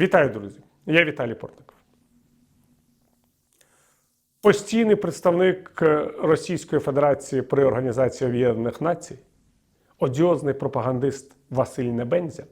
Вітаю, друзі! Я Віталій Портников. Постійний представник е, Російської Федерації при Організації Об'єднаних Націй, одіозний пропагандист Василь Небензя,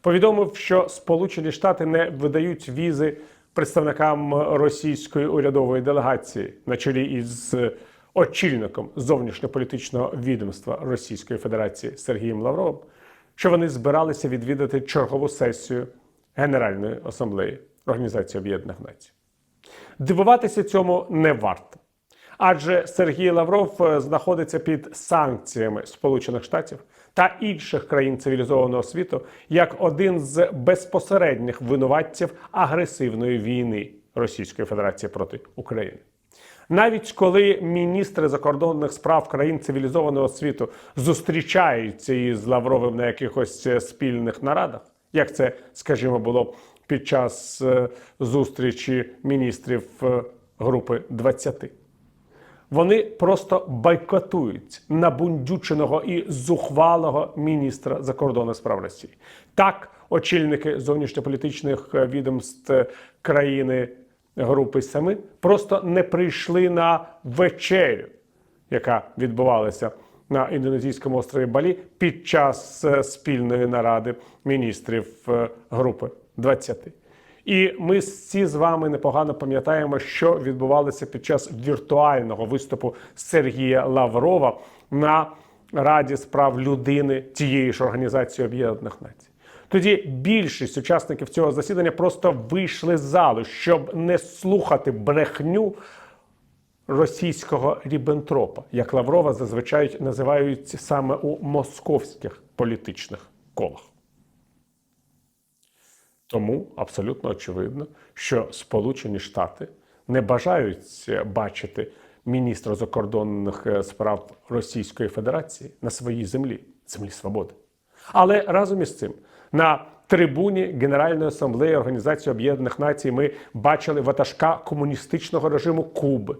повідомив, що Сполучені Штати не видають візи представникам російської урядової делегації на чолі із очільником зовнішньополітичного відомства Російської Федерації Сергієм Лавровим, що вони збиралися відвідати чергову сесію Генеральної асамблеї Організації Об'єднаних Націй. Дивуватися цьому не варто. Адже Сергій Лавров е, знаходиться під санкціями Сполучених Штатів та інших країн цивілізованого світу як один з безпосередніх винуватців агресивної війни Російської Федерації проти України. Навіть коли міністри закордонних справ країн цивілізованого світу зустрічаються із Лавровим на якихось е, спільних нарадах, як це, скажімо, було під час е, зустрічі міністрів е, групи 20. Вони просто бойкотують набундюченого і зухвалого міністра закордонних справ Росії. Так, очільники зовнішньополітичних е, відомств країни групи Семи просто не прийшли на вечерю, яка відбувалася на індонезійському острові Балі під час е, спільної наради міністрів е, групи 20. І ми всі з вами непогано пам'ятаємо, що відбувалося під час віртуального виступу Сергія Лаврова на Раді справ людини тієї ж організації Об'єднаних Націй. Тоді більшість учасників цього засідання просто вийшли з залу, щоб не слухати брехню російського рібентропа, як Лаврова зазвичай називають саме у московських політичних колах. Тому абсолютно очевидно, що Сполучені Штати не бажають бачити міністра закордонних е, справ Російської Федерації на своїй землі, землі свободи. Але разом із цим на трибуні Генеральної асамблеї Організації Об'єднаних Націй ми бачили ватажка комуністичного режиму Куби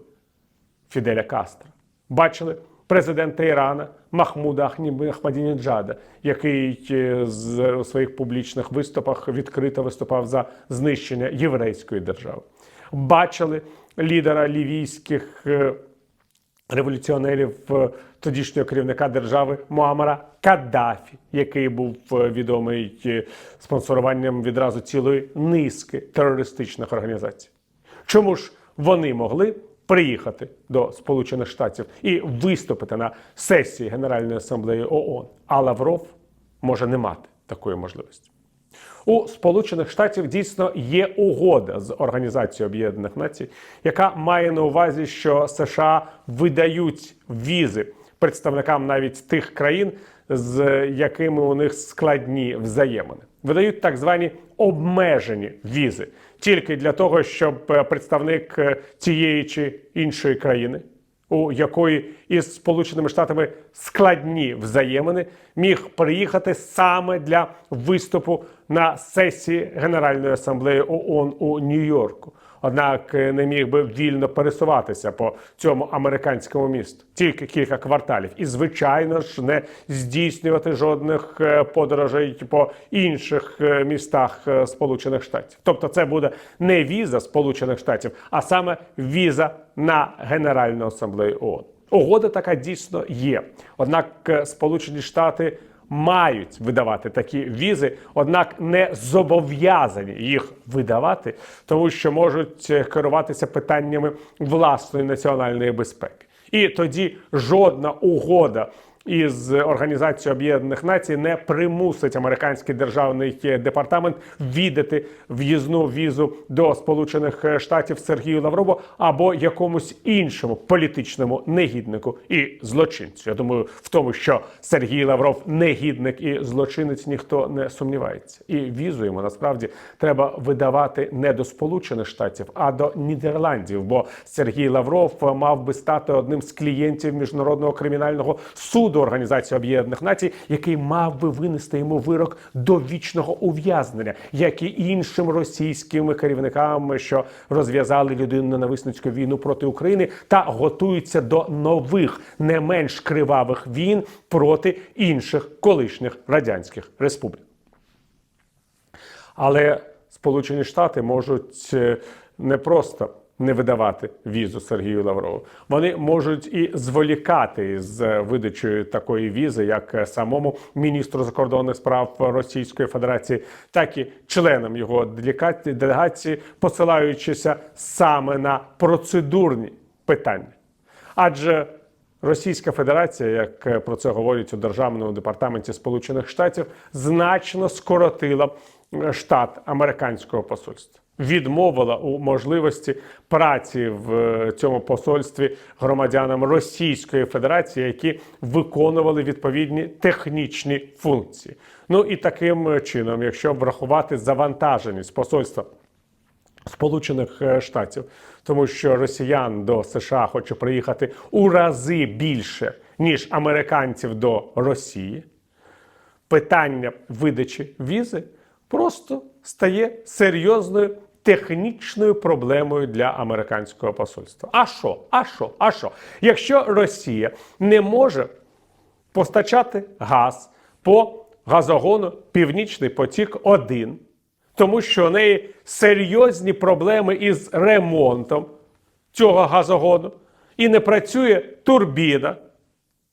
Фіделя Кастро. Бачили президента Ірана Махмуда Ахмадінеджада, який е, у своїх публічних виступах відкрито виступав за знищення єврейської держави. Бачили лідера лівійських е, революціонерів е, тодішнього керівника держави Муамара Каддафі, який був відомий спонсоруванням відразу цілої низки терористичних організацій. Чому ж вони могли приїхати до Сполучених Штатів і виступити на сесії Генеральної асамблеї ООН, а Лавров може не мати такої можливості? У Сполучених Штатів дійсно є угода з Організацією Об'єднаних Націй, яка має на увазі, що США видають візи представникам навіть тих країн, з якими у них складні взаємини. Видають так звані обмежені візи тільки для того, щоб е, представник цієї тієї чи іншої країни у якої із Сполученими Штатами складні взаємини, міг приїхати саме для виступу на сесії Генеральної асамблеї ООН у Нью-Йорку. Однак е, не міг би вільно пересуватися по цьому американському місту тільки кілька кварталів, і звичайно ж не здійснювати жодних е, подорожей по інших е, містах Сполучених Штатів. Тобто, це буде не віза Сполучених Штатів, а саме віза на Генеральну асамблею ООН. Угода така дійсно є. Однак Сполучені Штати мають видавати такі візи, однак не зобов'язані їх видавати, тому що можуть керуватися питаннями власної національної безпеки. І тоді жодна угода із Організацією Об'єднаних Націй не примусить американський державний департамент віддати в'їзну візу до Сполучених Штатів Сергію Лаврову або якомусь іншому політичному негіднику і злочинцю. Я думаю, в тому, що Сергій Лавров негідник і злочинець, ніхто не сумнівається. І візу йому насправді треба видавати не до Сполучених Штатів, а до Нідерландів. Бо Сергій Лавров мав би стати одним з клієнтів міжнародного кримінального суду Організації Об'єднаних Націй, який мав би винести йому вирок довічного ув'язнення, як і іншим російським керівникам, що розв'язали людинно-ненависницьку війну проти України та готуються до нових не менш кривавих війн проти інших колишніх радянських республік. Але Сполучені Штати можуть е, не просто не видавати візу Сергію Лаврову, вони можуть і зволікати з видачею такої візи, як самому міністру закордонних справ Російської Федерації, так і членам його делегації- посилаючися саме на процедурні питання. Адже Російська Федерація, як про це говорять у Державному департаменті Сполучених Штатів, значно скоротила штат американського посольства. Відмовила у можливості праці в е, цьому посольстві громадянам Російської Федерації, які виконували відповідні технічні функції. Ну і таким е, чином, якщо врахувати завантаженість посольства Сполучених е, Штатів, тому що росіян до США хоче приїхати у рази більше, ніж американців до Росії. Питання видачі візи просто стає серйозною технічною проблемою для американського посольства. А що? А що? А що? Якщо Росія не може постачати газ по газогону Північний потік 1 тому що у неї серйозні проблеми із ремонтом цього газогону, і не працює турбіна,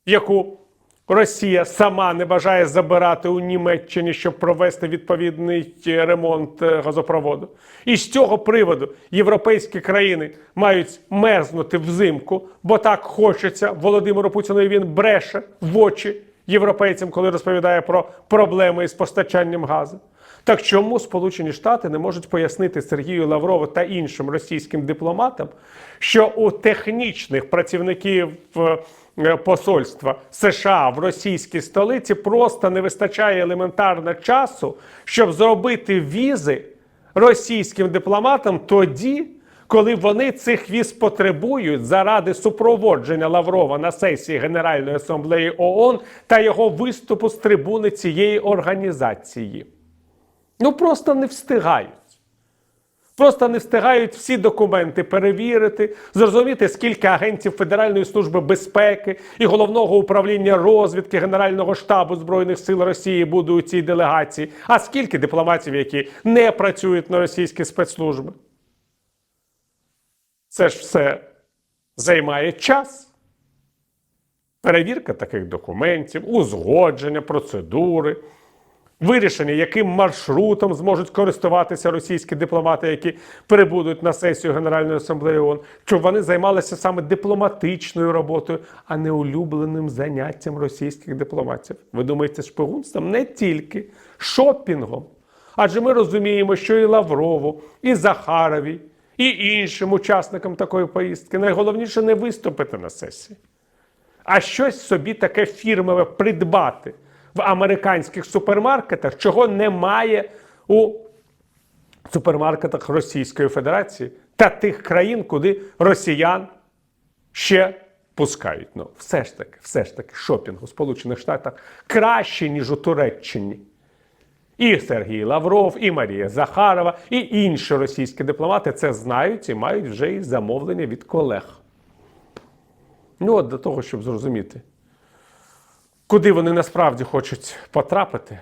яку Росія сама не бажає забирати у Німеччині, щоб провести відповідний е, ремонт е, газопроводу. І з цього приводу європейські країни мають мерзнути взимку, бо так хочеться Володимиру Путіну. і Він бреше в очі європейцям, коли розповідає про проблеми із постачанням газу. Так чому Сполучені Штати не можуть пояснити Сергію Лаврову та іншим російським дипломатам, що у технічних працівників е, посольства США в російській столиці просто не вистачає елементарно часу, щоб зробити візи російським дипломатам тоді, коли вони цих віз потребують заради супроводження Лаврова на сесії Генеральної асамблеї ООН та його виступу з трибуни цієї організації. Ну просто не встигають. Просто не встигають всі документи перевірити, зрозуміти, скільки агентів Федеральної служби безпеки і головного управління розвідки Генерального штабу Збройних сил Росії буде у цій делегації, а скільки дипломатів, які не працюють на російські спецслужби. Це ж все займає час. Перевірка таких документів, узгодження, процедури вирішення, яким маршрутом зможуть користуватися російські дипломати, які прибудуть на сесію Генеральної асамблеї ООН, щоб вони займалися саме дипломатичною роботою, а не улюбленим заняттям російських дипломатів. Ви думаєте, шпигунством? Не тільки шопінгом. Адже ми розуміємо, що і Лаврову, і Захарові, і іншим учасникам такої поїздки найголовніше не виступити на сесії, а щось собі таке фірмове придбати в американських супермаркетах, чого немає у супермаркетах Російської Федерації та тих країн, куди росіян ще пускають. Ну, все ж таки, все ж таки, шопінг у Сполучених Штатах краще, ніж у Туреччині. І Сергій Лавров, і Марія Захарова, і інші російські дипломати це знають і мають вже і замовлення від колег. Ну, от для того, щоб зрозуміти, куди вони насправді хочуть потрапити,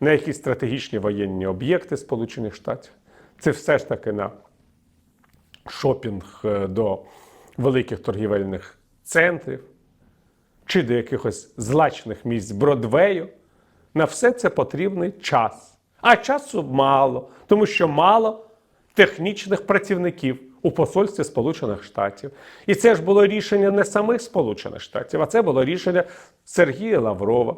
на які стратегічні воєнні об'єкти Сполучених Штатів. Це все ж таки на шопінг е, до великих торгівельних центрів чи до якихось злачних місць Бродвею. На все це потрібний час. А часу мало, тому що мало технічних працівників у посольстві Сполучених Штатів. І це ж було рішення не самих Сполучених Штатів, а це було рішення Сергія Лаврова,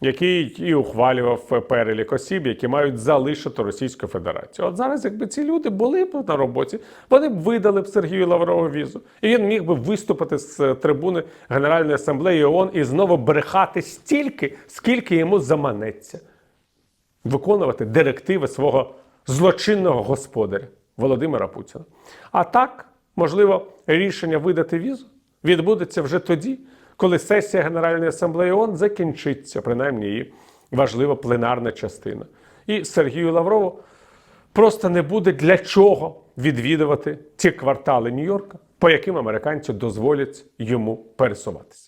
який і ухвалював перелік осіб, які мають залишити Російську Федерацію. От зараз, якби ці люди були б на роботі, вони б видали б Сергію Лаврову візу, і він міг би виступити з трибуни Генеральної асамблеї ООН і знову брехати стільки, скільки йому заманеться, виконувати директиви свого злочинного господаря Володимира Путіна. А так, можливо, рішення видати візу відбудеться вже тоді, коли сесія Генеральної асамблеї ООН закінчиться, принаймні її важлива пленарна частина. І Сергію Лаврову просто не буде для чого відвідувати ті квартали Нью-Йорка, по яким американці дозволять йому пересуватися.